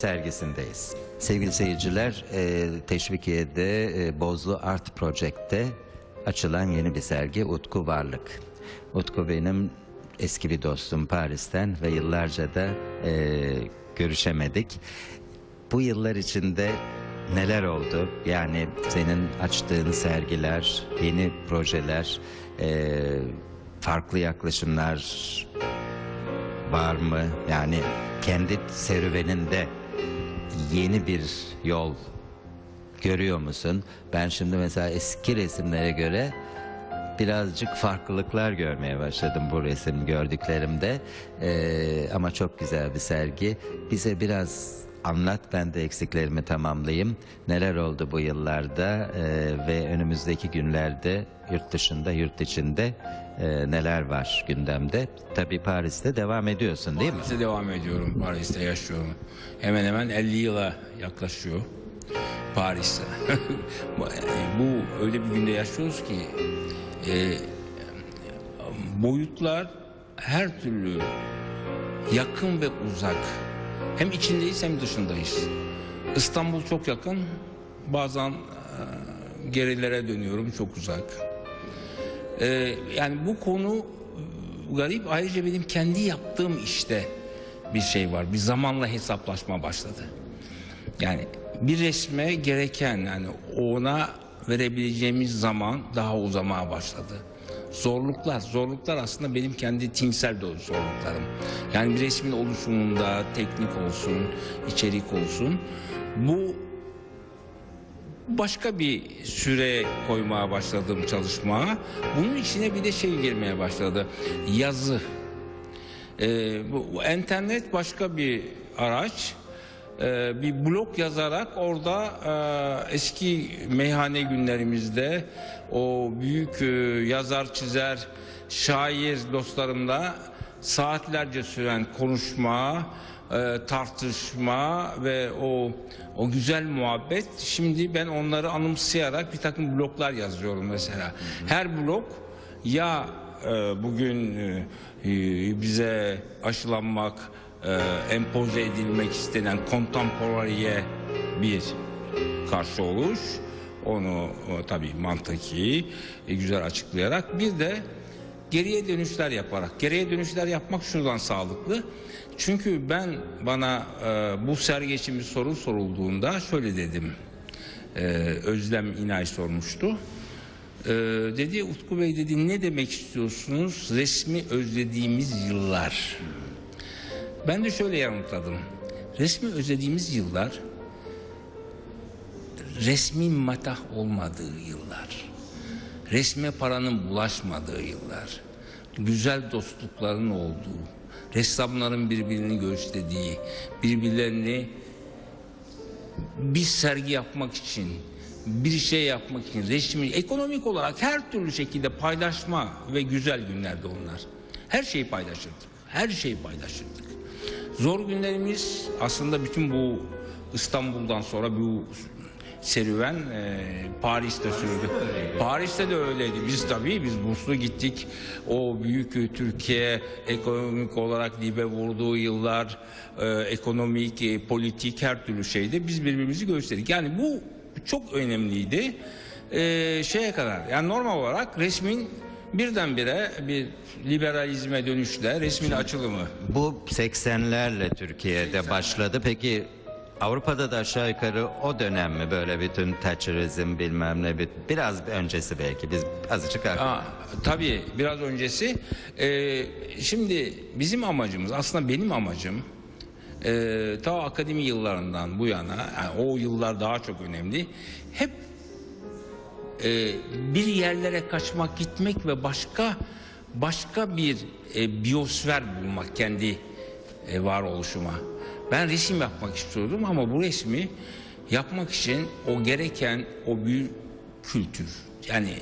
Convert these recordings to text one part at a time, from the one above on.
sergisindeyiz. Sevgili seyirciler, e, Teşvikiye'de e, Bozlu Art Project'te açılan yeni bir sergi Utku Varlık. Utku benim eski bir dostum Paris'ten ve yıllarca da e, görüşemedik. Bu yıllar içinde neler oldu? Yani senin açtığın sergiler, yeni projeler, e, farklı yaklaşımlar var mı? Yani kendi serüveninde yeni bir yol görüyor musun? Ben şimdi mesela eski resimlere göre birazcık farklılıklar görmeye başladım bu resim gördüklerimde. Ee, ama çok güzel bir sergi. Bize biraz anlat ben de eksiklerimi tamamlayayım. Neler oldu bu yıllarda ee, ve önümüzdeki günlerde yurt dışında yurt içinde e, neler var gündemde? Tabii Paris'te devam ediyorsun değil mi? Paris'te devam ediyorum. Paris'te yaşıyorum. Hemen hemen 50 yıla yaklaşıyor. Paris'te. Bu- öyle bir günde yaşıyoruz ki e, boyutlar her türlü yakın ve uzak. Hem içindeyiz hem dışındayız. İstanbul çok yakın. Bazen e, gerilere dönüyorum çok uzak. Ee, yani bu konu e, garip. Ayrıca benim kendi yaptığım işte bir şey var. Bir zamanla hesaplaşma başladı. Yani bir resme gereken yani ona verebileceğimiz zaman daha uzamaya başladı. Zorluklar, zorluklar aslında benim kendi tinsel de zorluklarım. Yani bir resmin oluşumunda teknik olsun, içerik olsun. Bu başka bir süre koymaya başladım çalışmaya. Bunun içine bir de şey girmeye başladı. Yazı. Ee, bu, internet başka bir araç. Ee, bir blog yazarak orada e, eski meyhane günlerimizde o büyük e, yazar çizer şair dostlarımla saatlerce süren konuşma e, tartışma ve o o güzel muhabbet. Şimdi ben onları anımsayarak bir takım bloklar yazıyorum mesela. Her blok ya e, bugün e, e, bize aşılanmak e, empoze edilmek istenen kontemporariye bir karşı oluş onu e, tabii mantıki e, güzel açıklayarak bir de geriye dönüşler yaparak. Geriye dönüşler yapmak şuradan sağlıklı. Çünkü ben bana e, bu sergi için bir soru sorulduğunda şöyle dedim. E, Özlem İnay sormuştu. E, dedi Utku Bey dedi ne demek istiyorsunuz? Resmi özlediğimiz yıllar. Ben de şöyle yanıtladım. Resmi özlediğimiz yıllar resmi matah olmadığı yıllar, resme paranın bulaşmadığı yıllar, güzel dostlukların olduğu, ressamların birbirini gösterdiği, birbirlerini bir sergi yapmak için, bir şey yapmak için resmi, ekonomik olarak her türlü şekilde paylaşma ve güzel günlerdi onlar. Her şeyi paylaşırdık, her şeyi paylaşırdık. Zor günlerimiz aslında bütün bu İstanbul'dan sonra bu serüven e, Paris'te sürdü. Paris'te de öyleydi. Biz tabii biz burslu gittik. O büyük Türkiye ekonomik olarak dibe vurduğu yıllar, e, ekonomik, e, politik her türlü şeyde biz birbirimizi gösterdik. Yani bu çok önemliydi. E, şeye kadar yani normal olarak resmin birdenbire bir liberalizme dönüşle resmin açılımı. Bu 80'lerle Türkiye'de başladı. Peki Avrupa'da da aşağı yukarı o dönem mi böyle bütün Thatcherizm bilmem ne bir- biraz öncesi belki biz azıcık Aa, tabii biraz öncesi. Ee, şimdi bizim amacımız aslında benim amacım e, ta akademi yıllarından bu yana yani o yıllar daha çok önemli. Hep e, bir yerlere kaçmak gitmek ve başka başka bir e, biyosfer bulmak kendi e, varoluşuma. Ben resim yapmak istiyordum ama bu resmi yapmak için o gereken o büyük kültür yani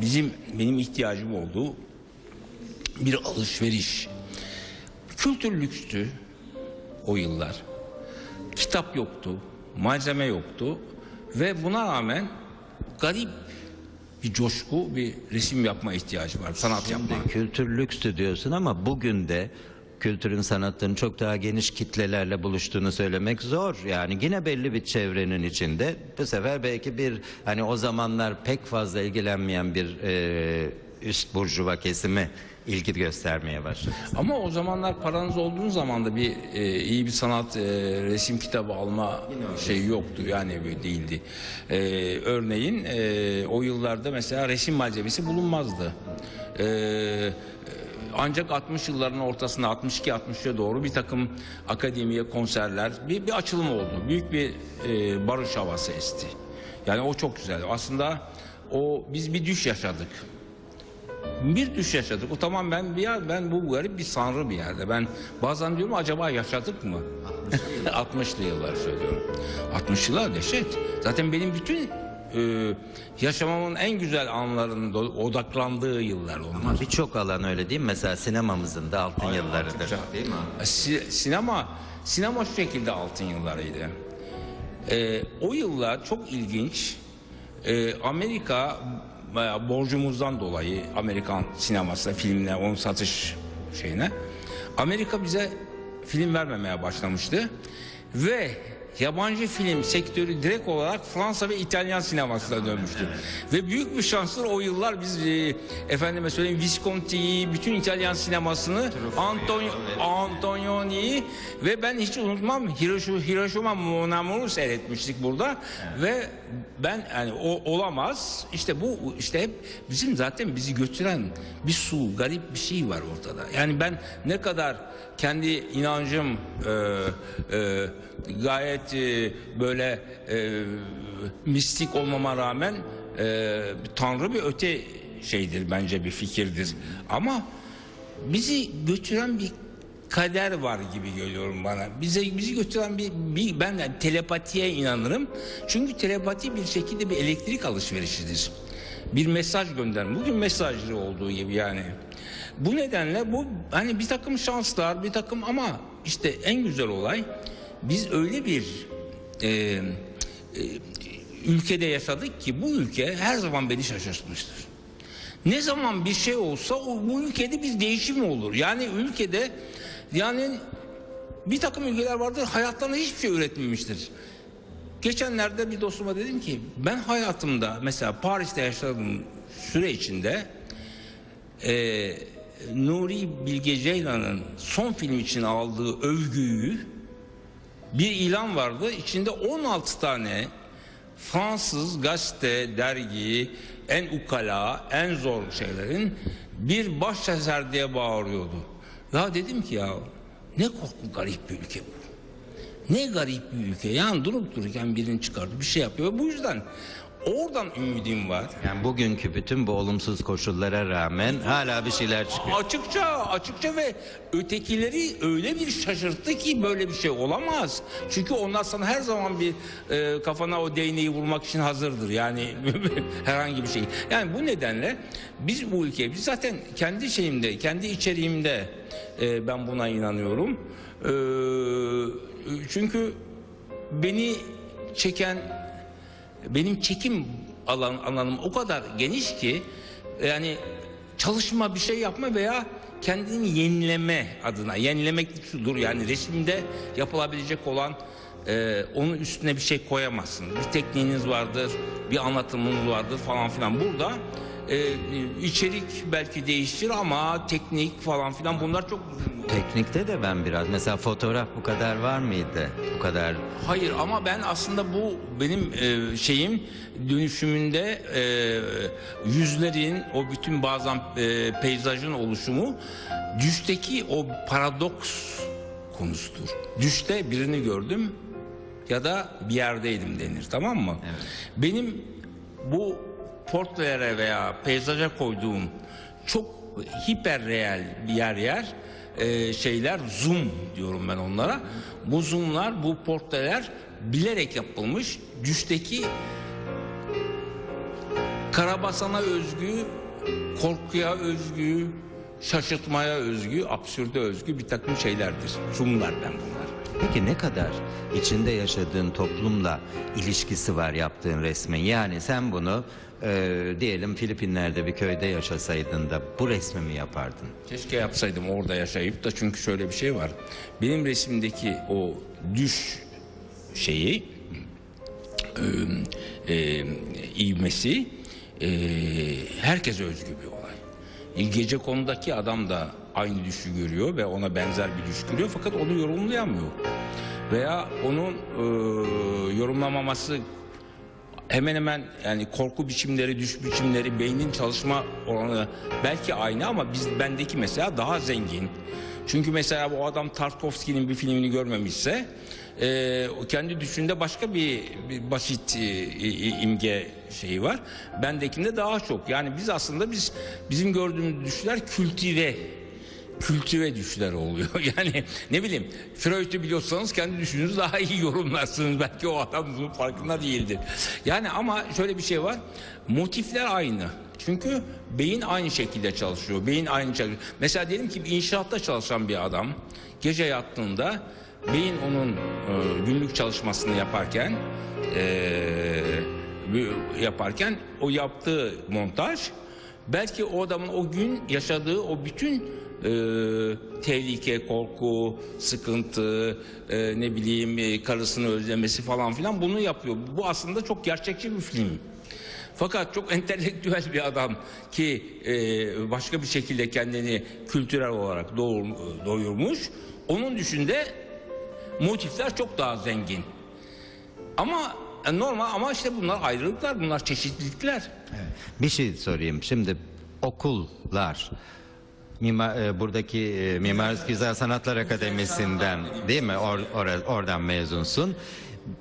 bizim benim ihtiyacım olduğu bir alışveriş. Kültür lükstü o yıllar. Kitap yoktu, malzeme yoktu ve buna rağmen garip bir coşku, bir resim yapma ihtiyacı var, sanat yapma. Kültür lükstü diyorsun ama bugün de kültürün sanatın çok daha geniş kitlelerle buluştuğunu söylemek zor. Yani yine belli bir çevrenin içinde bu sefer belki bir hani o zamanlar pek fazla ilgilenmeyen bir e, üst burjuva kesimi ilgi göstermeye başladı. Ama o zamanlar paranız olduğu zaman da bir e, iyi bir sanat e, resim kitabı alma şey yoktu yani değildi. E, örneğin e, o yıllarda mesela resim malzemesi bulunmazdı. E, ancak 60 yılların ortasında 62-63'e doğru bir takım akademiye konserler bir, bir açılım oldu. Büyük bir e, barış havası esti. Yani o çok güzel. Aslında o biz bir düş yaşadık bir düş yaşadık. O tamam ben bir yer, ben bu garip bir sanrı bir yerde. Ben bazen diyorum acaba yaşadık mı? 60'lı yıllar söylüyorum. 60 yıllar dehşet. Zaten benim bütün e, yaşamamın en güzel anlarında odaklandığı yıllar onlar. Ama birçok alan öyle değil mi? Mesela sinemamızın da altın yıllarıdır. Açıkça. Değil mi? Si- sinema sinema şu şekilde altın yıllarıydı. Ee, o yıllar çok ilginç. Ee, Amerika borcumuzdan dolayı Amerikan sinemasına, filmine, onun satış şeyine Amerika bize film vermemeye başlamıştı ve yabancı film sektörü direkt olarak Fransa ve İtalyan sinemasına dönmüştü. Ve büyük bir şanslar o yıllar biz e, efendime söyleyeyim Visconti'yi, bütün İtalyan sinemasını Antonio, Antonioni'yi ve ben hiç unutmam Hiroshima Mon Amour'u seyretmiştik burada. Ve ben yani o olamaz işte bu işte hep bizim zaten bizi götüren bir su garip bir şey var ortada. Yani ben ne kadar kendi inancım e, e, gayet e, böyle e, mistik olmama rağmen e, tanrı bir öte şeydir bence bir fikirdir. Ama bizi götüren bir kader var gibi geliyorum bana. Bize bizi götüren bir, bir ben de telepatiye inanırım. Çünkü telepati bir şekilde bir elektrik alışverişidir. Bir mesaj gönderme. Bugün mesajlı olduğu gibi yani. Bu nedenle bu hani bir takım şanslar, bir takım ama işte en güzel olay biz öyle bir e, e, ülkede yaşadık ki bu ülke her zaman beni şaşırtmıştır. Ne zaman bir şey olsa o, bu ülkede bir değişim olur. Yani ülkede yani bir takım ülkeler vardır hayatlarında hiçbir şey üretmemiştir. Geçenlerde bir dostuma dedim ki ben hayatımda mesela Paris'te yaşadığım süre içinde e, Nuri Bilge Ceylan'ın son film için aldığı övgüyü bir ilan vardı. İçinde 16 tane Fransız gazete, dergi, en ukala, en zor şeylerin bir baş eser diye bağırıyordu. Ya dedim ki ya ne korku garip bir ülke bu. Ne garip bir ülke. Yani durup dururken birini çıkardı bir şey yapıyor. Bu yüzden oradan ümidim var. Yani bugünkü bütün bu olumsuz koşullara rağmen hala bir şeyler çıkıyor. Açıkça açıkça ve ötekileri öyle bir şaşırttı ki böyle bir şey olamaz. Çünkü onlar sana her zaman bir e, kafana o değneği vurmak için hazırdır. Yani herhangi bir şey. Yani bu nedenle biz bu ülke biz zaten kendi şeyimde, kendi içeriğimde e, ben buna inanıyorum. E, çünkü beni çeken benim çekim alan alanım o kadar geniş ki yani çalışma bir şey yapma veya kendini yenileme adına yenilemek şudur yani resimde yapılabilecek olan e, onun üstüne bir şey koyamazsın. Bir tekniğiniz vardır, bir anlatımınız vardır falan filan. Burada e, içerik belki değişir ama teknik falan filan bunlar çok Teknikte de ben biraz mesela fotoğraf bu kadar var mıydı? Bu kadar Hayır ama ben aslında bu benim e, şeyim dönüşümünde e, yüzlerin o bütün bazen e, peyzajın oluşumu düşteki o paradoks konusudur. Düşte birini gördüm ya da bir yerdeydim denir tamam mı? Benim bu portrelere veya peyzaja koyduğum çok hiper reel bir yer yer e, şeyler zoom diyorum ben onlara. Bu zoomlar, bu portreler bilerek yapılmış. Düşteki karabasana özgü, korkuya özgü, şaşırtmaya özgü, absürde özgü bir takım şeylerdir. Zoomlar ben bunlar. Peki ne kadar içinde yaşadığın toplumla ilişkisi var yaptığın resmin? Yani sen bunu e, diyelim Filipinler'de bir köyde yaşasaydın da bu resmi mi yapardın? Keşke yapsaydım orada yaşayıp da çünkü şöyle bir şey var. Benim resimdeki o düş şeyi e, e, ivmesi e, herkese özgü bir olay. İlgece konudaki adam da aynı düşü görüyor ve ona benzer bir düş görüyor fakat onu yorumlayamıyor. Veya onun e, yorumlamaması hemen hemen yani korku biçimleri, düş biçimleri, beynin çalışma oranı belki aynı ama biz bendeki mesela daha zengin. Çünkü mesela bu adam Tarkovski'nin bir filmini görmemişse e, kendi düşünde başka bir, bir basit e, imge şeyi var. Bendekinde daha çok. Yani biz aslında biz bizim gördüğümüz düşler kültive kültüre düşler oluyor. Yani ne bileyim Freud'u biliyorsanız kendi düşününüzü daha iyi yorumlarsınız. Belki o adam bunun farkında değildir. Yani ama şöyle bir şey var. Motifler aynı. Çünkü beyin aynı şekilde çalışıyor. Beyin aynı şekilde. Mesela diyelim ki bir inşaatta çalışan bir adam gece yattığında beyin onun e, günlük çalışmasını yaparken e, yaparken o yaptığı montaj belki o adamın o gün yaşadığı o bütün e, tehlike, korku, sıkıntı, e, ne bileyim e, karısını özlemesi falan filan bunu yapıyor. Bu aslında çok gerçekçi bir film. Fakat çok entelektüel bir adam ki e, başka bir şekilde kendini kültürel olarak doğur, doyurmuş. Onun düşünde motifler çok daha zengin. Ama e, normal ama işte bunlar ayrılıklar, bunlar çeşitlilikler. Bir şey sorayım. Şimdi okullar Mimar, e, buradaki e, Mimar Güzel Sanatlar Akademisi'nden değil mi? Or, or- oradan mezunsun.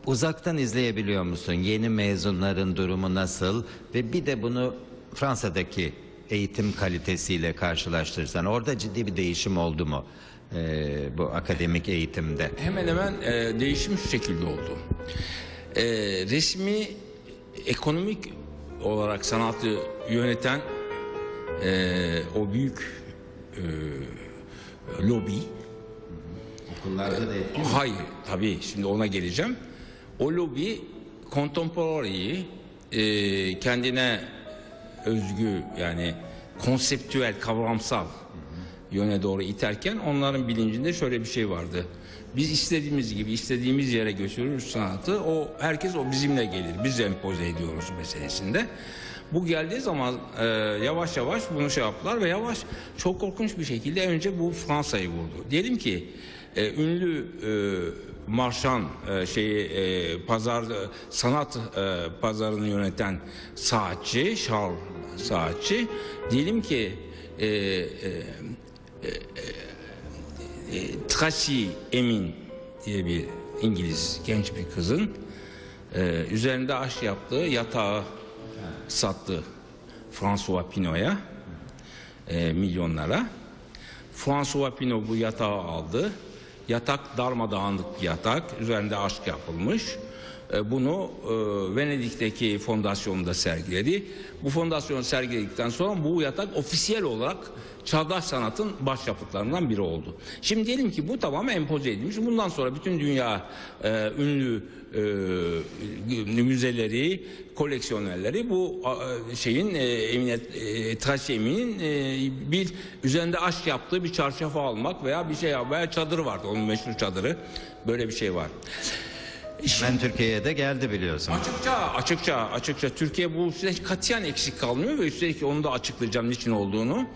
Uzaktan izleyebiliyor musun? Yeni mezunların durumu nasıl? Ve bir de bunu Fransa'daki eğitim kalitesiyle karşılaştırırsan orada ciddi bir değişim oldu mu? e, bu akademik eğitimde. Hemen hemen e, değişim şu şekilde oldu. E, resmi ekonomik olarak sanatı yöneten e, o büyük e, lobi Okullarda da etkin Hayır tabii şimdi ona geleceğim. O lobi kontemporary'i e, kendine özgü yani konseptüel kavramsal yöne doğru iterken onların bilincinde şöyle bir şey vardı. Biz istediğimiz gibi istediğimiz yere götürürüz sanatı. O herkes o bizimle gelir. Biz empoze ediyoruz meselesinde. Bu geldiği zaman e, yavaş yavaş bunu şey yaptılar ve yavaş çok korkunç bir şekilde önce bu Fransa'yı vurdu. Diyelim ki e, ünlü e, marşan e, şeyi e, pazar e, sanat e, pazarını yöneten saatçi Charles saatçi diyelim ki e, e, Tracy Emin diye bir İngiliz genç bir kızın e, üzerinde aş yaptığı yatağı sattı François Pinot'a e, milyonlara. François Pinot bu yatağı aldı. Yatak darmadağınık bir yatak. Üzerinde aşk yapılmış. E, bunu e, Venedik'teki fondasyonunda sergiledi. Bu fondasyonu sergiledikten sonra bu yatak ofisiyel olarak çağdaş sanatın başyapıtlarından biri oldu. Şimdi diyelim ki bu tamamen empoze edilmiş. Bundan sonra bütün dünya e, ünlü e, müzeleri, koleksiyonerleri bu e, şeyin e, Emine e, Tracy Emin'in e, bir üzerinde aşk yaptığı bir çarşafı almak veya bir şey veya çadırı vardı onun meşhur çadırı. Böyle bir şey var. Ben Türkiye'ye de geldi biliyorsun. Açıkça, açıkça, açıkça Türkiye bu süreç katiyen eksik kalmıyor ve üstelik onu da açıklayacağım niçin olduğunu.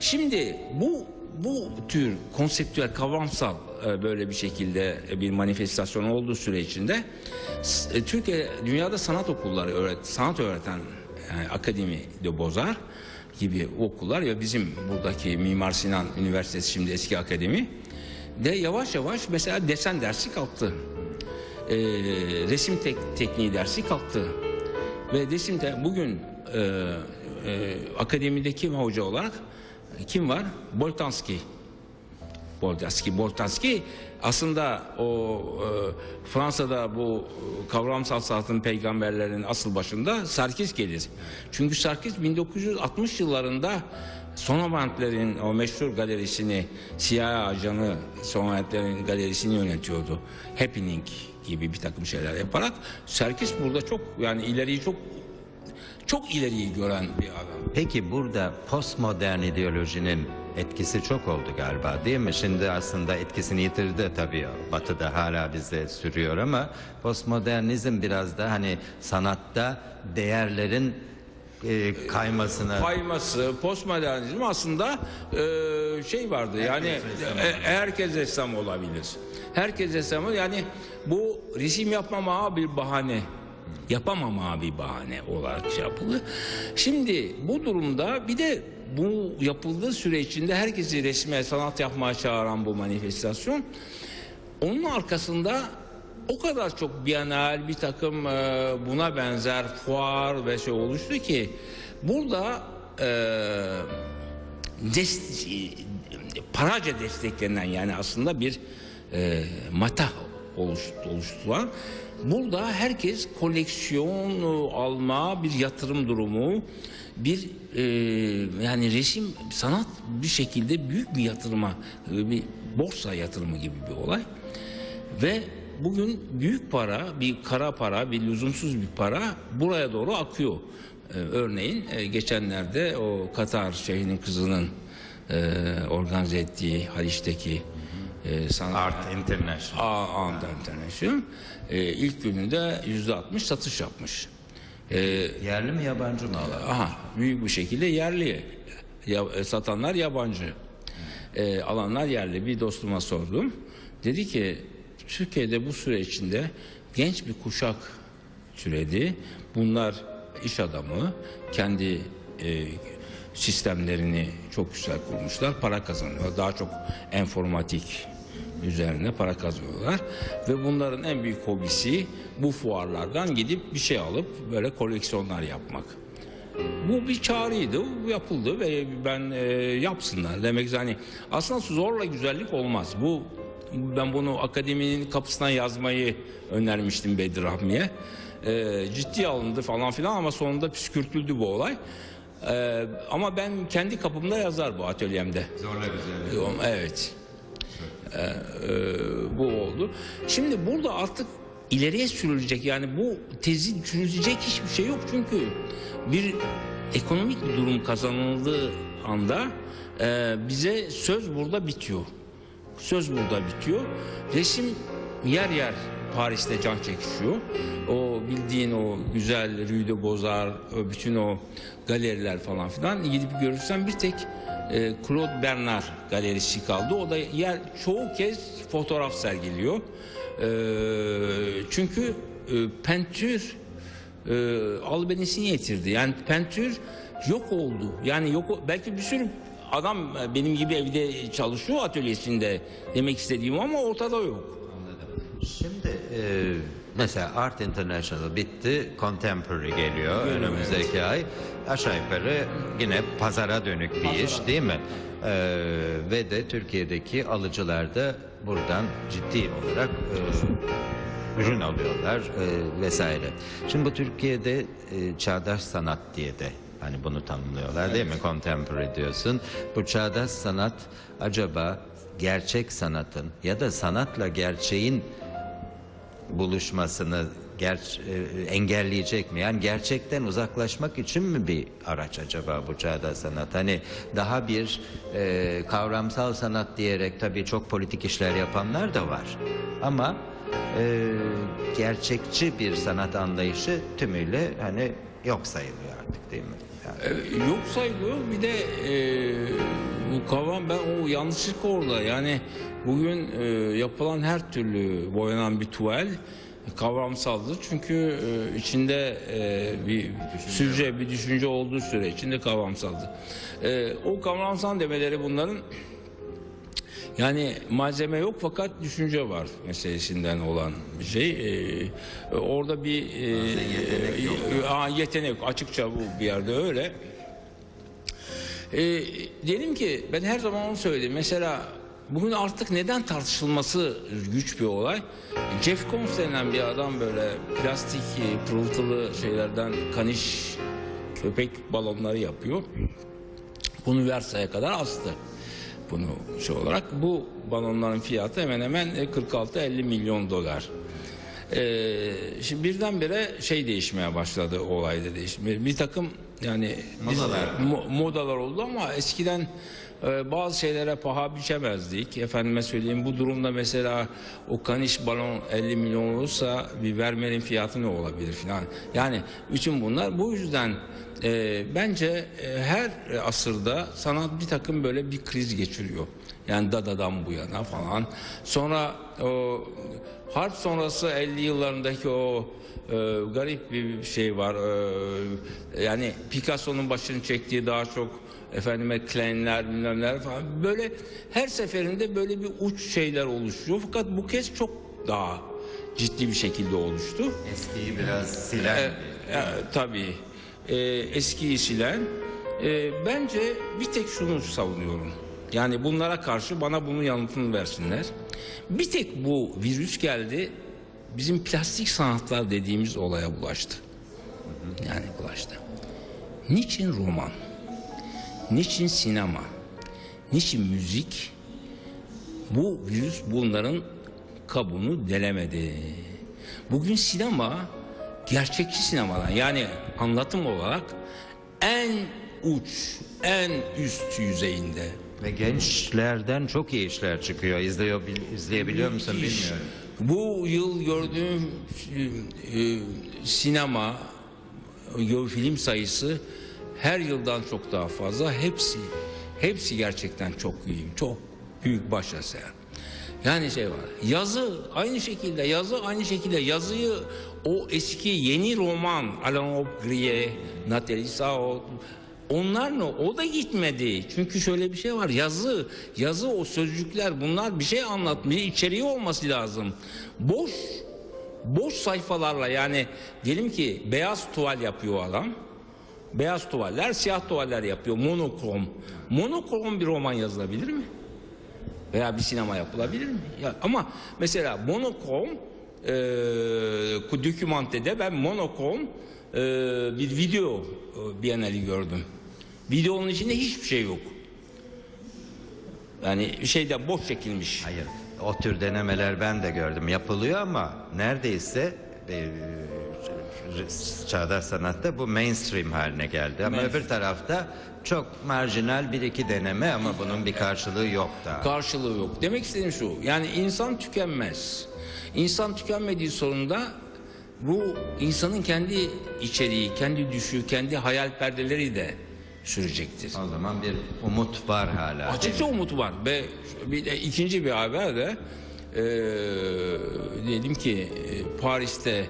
Şimdi bu bu tür konseptüel kavramsal e, böyle bir şekilde bir manifestasyon olduğu süre içinde e, Türkiye dünyada sanat okulları öğret sanat öğreten yani Akademi de Bozar gibi okullar ya bizim buradaki Mimar Sinan Üniversitesi şimdi eski akademi de yavaş yavaş mesela desen dersi kalktı e, resim tek- tekniği dersi kalktı. Ve resimde bugün e, e, akademideki hoca olarak kim var? Boltanski. Boltanski. Boltanski aslında o e, Fransa'da bu e, kavramsal sanatın peygamberlerinin asıl başında Sarkis gelir. Çünkü Sarkis 1960 yıllarında Sonavantlerin o meşhur galerisini, siyah ajanı Sonavantlerin galerisini yönetiyordu. Happening gibi bir takım şeyler yaparak Serkis burada çok yani ileriyi çok çok ileriyi gören bir adam. Peki burada postmodern ideolojinin etkisi çok oldu galiba değil mi? Şimdi aslında etkisini yitirdi tabii. Batı'da hala bizde sürüyor ama postmodernizm biraz da hani sanatta değerlerin e, kaymasına Kayması, postmodernizm aslında e, şey vardı yani e, herkes ressam olabilir. Herkes ressam olur. yani bu resim yapmama bir bahane. Yapamama bir bahane olarak şey yapıldı. Şimdi bu durumda bir de bu yapıldığı süre içinde herkesi resme, sanat yapmaya çağıran bu manifestasyon onun arkasında o kadar çok bienal bir takım e, buna benzer fuar ve şey oluştu ki burada e, dest, paraca desteklenen yani aslında bir e, mata oluştu, oluştular. Burada herkes koleksiyon e, alma bir yatırım durumu bir e, yani resim sanat bir şekilde büyük bir yatırıma e, bir borsa yatırımı gibi bir olay. Ve bugün büyük para, bir kara para, bir lüzumsuz bir para buraya doğru akıyor. Ee, örneğin e, geçenlerde o Katar şeyhinin kızının e, organize ettiği Haliç'teki e, sanat Art International. A Ant International e, ilk gününde yüzde altmış satış yapmış. E, Yerli mi yabancı mı? Aha büyük bir şekilde yerli ya, e, satanlar yabancı e, alanlar yerli bir dostuma sordum dedi ki Türkiye'de bu süre içinde genç bir kuşak türedi bunlar iş adamı kendi e, sistemlerini çok güzel kurmuşlar para kazanıyorlar daha çok enformatik üzerine para kazanıyorlar ve bunların en büyük hobisi bu fuarlardan gidip bir şey alıp böyle koleksiyonlar yapmak. Bu bir çağrıydı, bu yapıldı ve ben e, yapsınlar. Demek ki hani aslında zorla güzellik olmaz. Bu ben bunu akademinin kapısından yazmayı önermiştim Bedir Rahmi'ye. E, ciddi alındı falan filan ama sonunda püskürtüldü bu olay. E, ama ben kendi kapımda yazar bu atölyemde. Zorla güzel. Evet. Ee, e, bu oldu. Şimdi burada artık ileriye sürülecek yani bu tezi çürütecek hiçbir şey yok çünkü bir ekonomik durum kazanıldığı anda e, bize söz burada bitiyor. Söz burada bitiyor. Resim yer yer Paris'te can çekişiyor. O bildiğin o güzel Rue de o bütün o galeriler falan filan gidip görürsen bir tek e, Claude Bernard galerisi kaldı. O da yer çoğu kez fotoğraf sergiliyor. E, çünkü e, pentür e, albenisini yitirdi. Yani pentür yok oldu. Yani yok belki bir sürü adam e, benim gibi evde çalışıyor atölyesinde demek istediğim ama ortada yok. Şimdi e, mesela Art International bitti, Contemporary geliyor önümüzdeki ay. Aşağı yukarı yine pazara dönük bir iş değil mi? E, ve de Türkiye'deki alıcılar da buradan ciddi olarak e, ürün alıyorlar e, vesaire. Şimdi bu Türkiye'de e, çağdaş sanat diye de hani bunu tanımlıyorlar değil mi? Contemporary diyorsun. Bu çağdaş sanat acaba gerçek sanatın ya da sanatla gerçeğin buluşmasını ger e, engelleyecek mi? Yani gerçekten uzaklaşmak için mi bir araç acaba bu çağda sanat? Hani daha bir e, kavramsal sanat diyerek tabii çok politik işler yapanlar da var. Ama e, gerçekçi bir sanat anlayışı tümüyle hani yok sayılıyor artık değil mi? Yani Ee, yok sayılıyor. Bir de e, bu kavram ben o yanlışlık orada. Yani bugün e, yapılan her türlü boyanan bir tuval kavramsaldır. Çünkü e, içinde e, bir süce, bir düşünce olduğu süre içinde kavramsaldır. E, o kavramsal demeleri bunların yani malzeme yok fakat düşünce var meselesinden olan bir şey. Ee, orada bir e, yetenek yok. e, aa, yetenek açıkça bu bir yerde öyle. Ee, diyelim ki ben her zaman onu söyledim. Mesela bugün artık neden tartışılması güç bir olay. Jeff Koons denen bir adam böyle plastik e, pırıltılı şeylerden kaniş köpek balonları yapıyor. Bunu Versa'ya kadar astı. Bunu şey olarak bu balonların fiyatı hemen hemen e, 46-50 milyon dolar. Ee, şimdi birdenbire şey değişmeye başladı olayda değişmeye. Bir takım yani biz- Modalar. mo- modalar oldu ama eskiden e, bazı şeylere paha biçemezdik. Efendime söyleyeyim bu durumda mesela o kaniş balon 50 milyon olursa bir vermenin fiyatı ne olabilir filan. Yani bütün bunlar bu yüzden e, bence e, her asırda sanat bir takım böyle bir kriz geçiriyor. Yani Dada'dan bu yana falan. Sonra o harp sonrası 50 yıllarındaki o e, garip bir şey var. E, yani Picasso'nun başını çektiği daha çok efendime Kleinler bilmem neler falan. Böyle her seferinde böyle bir uç şeyler oluşuyor. Fakat bu kez çok daha ciddi bir şekilde oluştu. Eskiyi biraz silen. E, e, tabii. E, eskiyi silen. E, bence bir tek şunu savunuyorum. Yani bunlara karşı bana bunun yanıtını versinler. Bir tek bu virüs geldi bizim plastik sanatlar dediğimiz olaya bulaştı. Yani bulaştı. Niçin roman? Niçin sinema? Niçin müzik? Bu virüs bunların kabuğunu delemedi. Bugün sinema gerçekçi sinemadan yani anlatım olarak en uç, en üst yüzeyinde. Ve gençlerden çok iyi işler çıkıyor. İzliyor, bil- izleyebiliyor musun bilmiyorum. Bu yıl gördüğüm e, e, sinema film sayısı her yıldan çok daha fazla. Hepsi hepsi gerçekten çok iyi. Çok büyük başeser. Yani şey var. Yazı aynı şekilde yazı aynı şekilde yazıyı o eski yeni roman Alain Aubry, Nathalie Sao onlar ne? O da gitmedi. Çünkü şöyle bir şey var. Yazı, yazı o sözcükler bunlar bir şey anlatmıyor. içeriği olması lazım. Boş, boş sayfalarla yani diyelim ki beyaz tuval yapıyor adam. Beyaz tuvaller, siyah tuvaller yapıyor. Monokrom. Monokrom bir roman yazılabilir mi? Veya bir sinema yapılabilir mi? Ya, ama mesela monokrom e, dokümantede ben monokrom e, bir video e, bienali gördüm. Videonun içinde hiçbir şey yok. Yani şeyde boş çekilmiş. Hayır. O tür denemeler ben de gördüm. Yapılıyor ama neredeyse e, çağdaş sanatta bu mainstream haline geldi. Ama Mainstream. öbür tarafta çok marjinal bir iki deneme ama bunun bir karşılığı yok da. Karşılığı yok. Demek istediğim şu. Yani insan tükenmez. İnsan tükenmediği sorunda bu insanın kendi içeriği, kendi düşü, kendi hayal perdeleri de sürecektir. O zaman bir umut var hala. Açıkça umut var ve bir de ikinci bir haber de eee diyelim ki e, Paris'te e,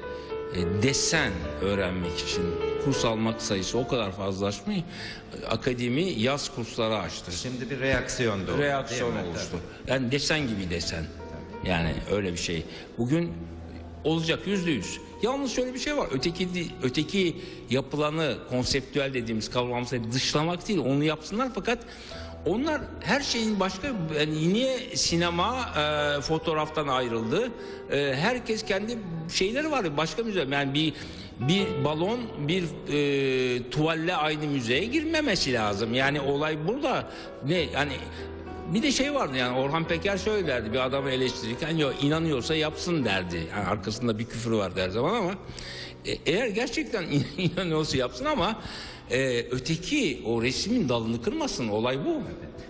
desen öğrenmek için kurs almak sayısı o kadar fazlalaşmış akademi yaz kursları açtı. Şimdi bir reaksiyon doğdu. Reaksiyon oluştu. Yani desen gibi desen. Yani öyle bir şey. Bugün olacak yüzde yüz. Yalnız şöyle bir şey var. Öteki öteki yapılanı konseptüel dediğimiz kavramsal dışlamak değil. Onu yapsınlar fakat onlar her şeyin başka yani niye sinema e, fotoğraftan ayrıldı? E, herkes kendi şeyleri var. Başka müze yani bir bir balon bir e, tuvalle aynı müzeye girmemesi lazım. Yani olay burada ne yani bir de şey vardı yani Orhan Peker şöyle derdi bir adamı eleştirirken yok inanıyorsa yapsın derdi. Yani arkasında bir küfür var her zaman ama e, eğer gerçekten inanıyorsa yapsın ama e, öteki o resmin dalını kırmasın olay bu.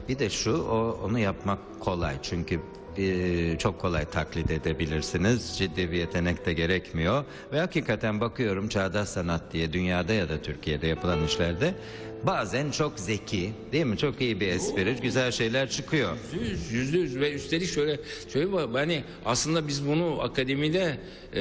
Bir de şu o, onu yapmak kolay çünkü bir, çok kolay taklit edebilirsiniz. Ciddi bir yetenek de gerekmiyor. Ve hakikaten bakıyorum çağdaş sanat diye dünyada ya da Türkiye'de yapılan işlerde bazen çok zeki değil mi? Çok iyi bir espri, güzel şeyler çıkıyor. Yüzde yüz, yüzde yüz ve üstelik şöyle şöyle var hani aslında biz bunu akademide e,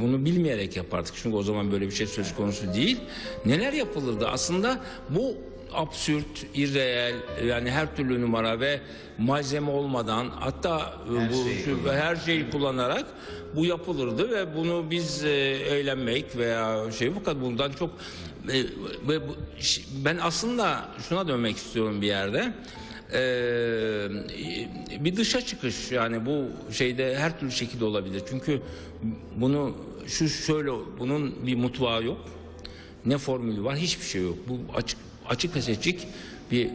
bunu bilmeyerek yapardık çünkü o zaman böyle bir şey söz konusu değil. Neler yapılırdı aslında bu absürt, irreel yani her türlü numara ve malzeme olmadan hatta e, Her bu şeyi şu- her şeyi kullanarak bu yapılırdı ve bunu biz e, eğlenmek veya şey fakat bundan çok e, ve bu- ş- ben aslında şuna dönmek istiyorum bir yerde. Ee, bir dışa çıkış yani bu şeyde her türlü şekilde olabilir. Çünkü bunu şu şöyle bunun bir mutfağı yok. Ne formülü var? Hiçbir şey yok. Bu açık açık ve seçik bir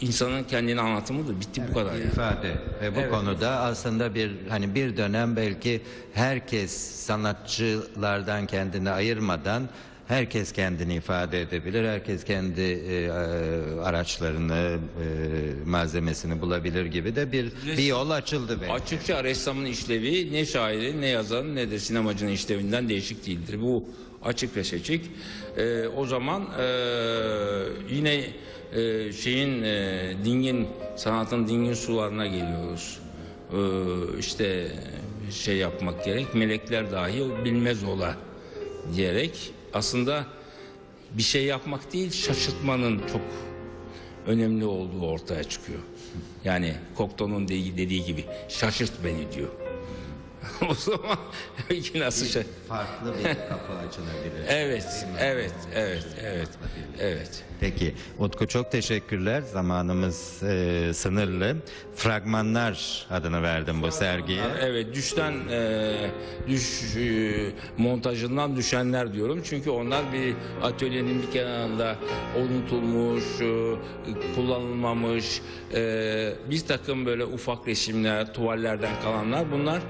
insanın kendini anlatımıdır. Bitti bu kadar yani. ifade ve bu konuda aslında bir hani bir dönem belki herkes sanatçılardan kendini ayırmadan herkes kendini ifade edebilir. Herkes kendi e, e, araçlarını, e, malzemesini bulabilir gibi de bir bir yol açıldı belki. Açıkça ressamın işlevi ne şairin ne yazarın ne de sinemacının işlevinden değişik değildir. Bu açık ve seçik. Ee, o zaman ee, yine ee, şeyin ee, dingin sanatın dingin sularına geliyoruz. Ee, işte şey yapmak gerek. Melekler dahi bilmez ola diyerek aslında bir şey yapmak değil şaşırtmanın çok önemli olduğu ortaya çıkıyor. Yani dediği, dediği gibi şaşırt beni diyor. o zaman nasıl şey? Farklı bir kapı açılabilir. Evet, evet, evet, evet, evet. Peki Utku çok teşekkürler. Zamanımız e, sınırlı. Fragmanlar adını verdim bu sergiye. Evet, düşten e, düş e, montajından düşenler diyorum. Çünkü onlar bir atölyenin bir kenarında unutulmuş, e, kullanılmamış e, bir takım böyle ufak resimler, tuvallerden kalanlar bunlar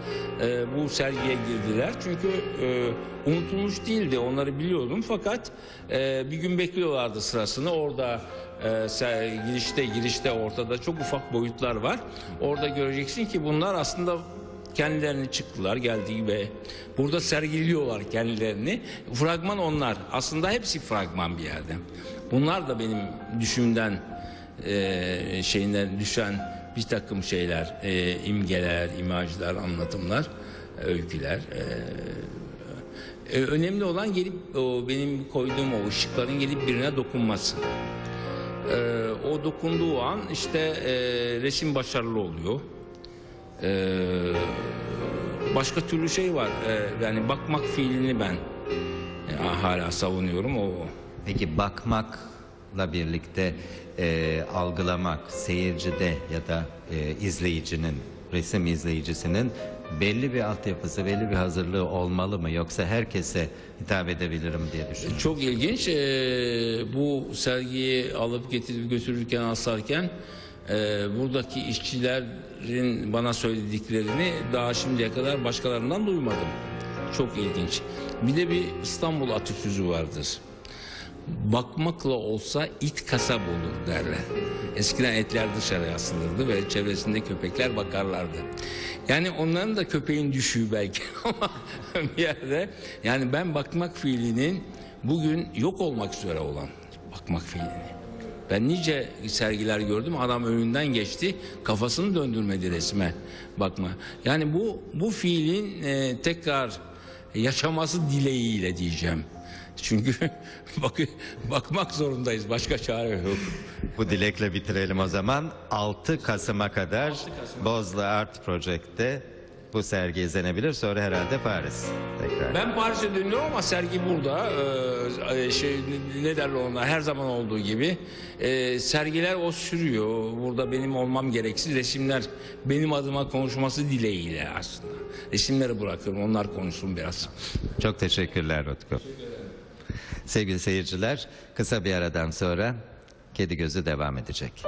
e, bu sergiye girdiler. Çünkü e, unutulmuş değildi. Onları biliyordum fakat e, bir gün bekliyorlardı sırasını. Orada e, girişte girişte ortada çok ufak boyutlar var. Orada göreceksin ki bunlar aslında kendilerini çıktılar geldiği ve burada sergiliyorlar kendilerini. Fragman onlar. Aslında hepsi fragman bir yerde. Bunlar da benim düşümden e, şeyinden düşen bir takım şeyler, e, imgeler, imajlar, anlatımlar, öyküler. E, e, önemli olan gelip o benim koyduğum o ışıkların gelip birine dokunması. E, o dokunduğu an işte e, resim başarılı oluyor. E, başka türlü şey var. E, yani bakmak fiilini ben e, hala savunuyorum. O Peki bakmakla birlikte e, algılamak seyircide ya da e, izleyicinin, resim izleyicisinin belli bir altyapısı, belli bir hazırlığı olmalı mı? Yoksa herkese hitap edebilirim diye düşünüyorum. Çok ilginç. Ee, bu sergiyi alıp getirip götürürken asarken e, buradaki işçilerin bana söylediklerini daha şimdiye kadar başkalarından duymadım. Çok ilginç. Bir de bir İstanbul atasözü vardır. Bakmakla olsa it kasap olur derler. Eskiden etler dışarı asılırdı ve çevresinde köpekler bakarlardı. Yani onların da köpeğin düşüğü belki ama bir yerde yani ben bakmak fiilinin bugün yok olmak üzere olan bakmak fiilini. Ben nice sergiler gördüm adam önünden geçti kafasını döndürmedi resme bakma. Yani bu bu fiilin e, tekrar yaşaması dileğiyle diyeceğim. Çünkü bak, bakmak zorundayız başka çare yok. Bu dilekle bitirelim o zaman. 6 Kasım'a kadar Bozla Art Project'te bu sergi izlenebilir. Sonra herhalde Paris tekrar. Ben Paris'e dönüyorum ama sergi burada. Ee, şey ne derler ona her zaman olduğu gibi. Ee, sergiler o sürüyor. Burada benim olmam gereksiz. Resimler benim adıma konuşması dileğiyle aslında. Resimleri bırakıyorum onlar konuşsun biraz. Çok teşekkürler Utku. Sevgili seyirciler, kısa bir aradan sonra Kedi Gözü devam edecek.